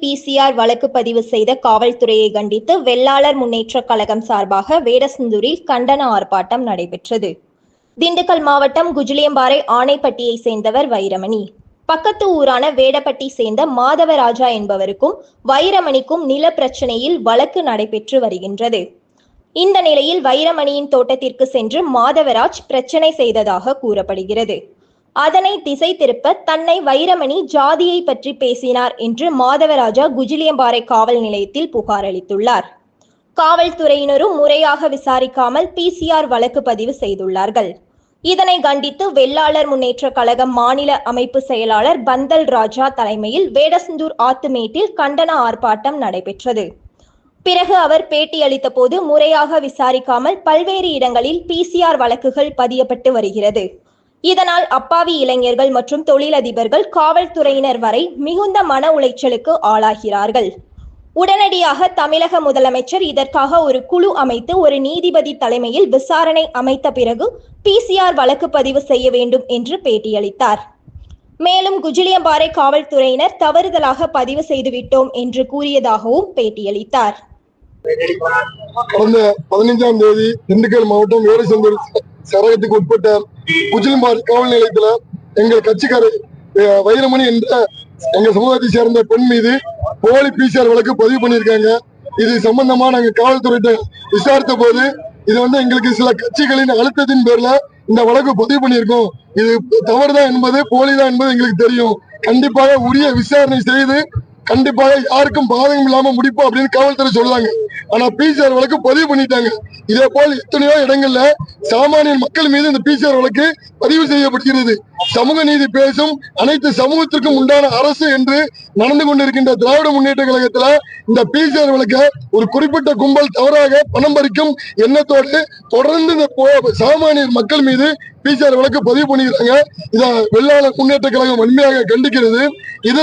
PCR வழக்கு பதிவு செய்த காவல்துறையை கண்டித்து வெள்ளாளர் முன்னேற்றக் கழகம் சார்பாக வேடசந்தூரில் கண்டன ஆர்ப்பாட்டம் நடைபெற்றது. திண்டுக்கல் மாவட்டம் குஜிலியம்பாறை ஆணைப்பட்டியை சேர்ந்தவர் வைரமணி. பக்கத்து ஊரான வேடப்பட்டி சேர்ந்த மாதவராஜா என்பவருக்கும் வைரமணிக்கும் நில பிரச்சனையில் வழக்கு நடைபெற்று வருகின்றது. இந்த நிலையில் வைரமணியின் தோட்டத்திற்கு சென்று மாதவராஜ் பிரச்சனை செய்ததாக கூறப்படுகிறது. அதனை திசை திருப்ப தன்னை வைரமணி ஜாதியை பற்றி பேசினார் என்று மாதவராஜா குஜிலியம்பாறை காவல் நிலையத்தில் புகார் அளித்துள்ளார். காவல்துறையினரும் முறையாக விசாரிக்காமல் பிசிஆர் வழக்கு பதிவு செய்துள்ளார்கள். இதனை கண்டித்து வெள்ளாளர் முன்னேற்ற கழகம் மாநில அமைப்பு செயலாளர் பந்தல் ராஜா தலைமையில் வேடசந்தூர் ஆத்துமேட்டில் கண்டன ஆர்ப்பாட்டம் நடைபெற்றது. பிறகு அவர் பேட்டியளித்த போது முறையாக விசாரிக்காமல் பல்வேறு இடங்களில் பிசிஆர் வழக்குகள் பதியப்பட்டு வருகிறது. இதனால் அப்பாவி இளைஞர்கள் மற்றும் தொழிலதிபர்கள் காவல்துறையினர் வரை மிகுந்த மன உளைச்சலுக்கு ஆளாகிறார்கள். உடனடியாக தமிழக முதலமைச்சர் இதற்காக ஒரு குழு அமைத்து ஒரு நீதிபதி தலைமையில் விசாரணை அமைத்த பிறகு பிசிஆர் வழக்கு பதிவு செய்ய வேண்டும் என்று பேட்டியளித்தார். மேலும் குஜிலியம்பாறை காவல்துறையினர் தவறுதலாக பதிவு செய்துவிட்டோம் என்று கூறியதாகவும் பேட்டியளித்தார். கடந்த பதினைஞ்சாம் தேதி திண்டுக்கல் மாவட்டம் வேலுசந்தூர் சரகத்துக்கு உட்பட்ட குஜிலிம்பாறை காவல் நிலையத்துல எங்கள் கட்சிக்காரர் வைரமணி என்ற எங்க சமூகத்தை சேர்ந்த பெண் மீது போலி பிசிஆர் வழக்கு பதிவு பண்ணியிருக்காங்க. இது சம்பந்தமா நாங்க காவல்துறையிட்ட விசாரித்த போது இது வந்து எங்களுக்கு சில கட்சிகளின் அழுத்தத்தின் பேர்ல இந்த வழக்கு பதிவு பண்ணியிருக்கோம். இது தவறுதான் என்பது போலிதான் என்பது எங்களுக்கு தெரியும். கண்டிப்பாக உரிய விசாரணை செய்து கண்டிப்பாக யாருக்கும் பாதகம் இல்லாம முடிப்போம் அப்படின்னு காவல்துறை சொல்றாங்க. ஆனா பிசிஆர் வழக்கு பதிவு பண்ணிட்டாங்க. இதே போல் எத்தனையோ இடங்கள்ல சாமானிய மக்கள் மீது இந்த பிசிஆர் வழக்கு பதிவு செய்யப்படுகிறது சமூக நீதி பேசும் அனைத்து சமூகத்திற்கும் உண்டான அரசு என்று நடந்து கொண்டிருக்கின்ற திராவிட முன்னேற்ற கழகத்துல இந்த பிசிஆர் வழக்க ஒரு குறிப்பிட்ட கும்பல் தவறாக பணம் பறிக்கும் எண்ணத்தோடு தொடர்ந்து இந்த சாமானியர் மக்கள் மீது பிசிஆர் வழக்கு பதிவு பண்ணிக்கிறாங்க. இதை வெள்ளாளர் முன்னேற்ற கழகம் வன்மையாக கண்டிக்கிறது. இதற்கு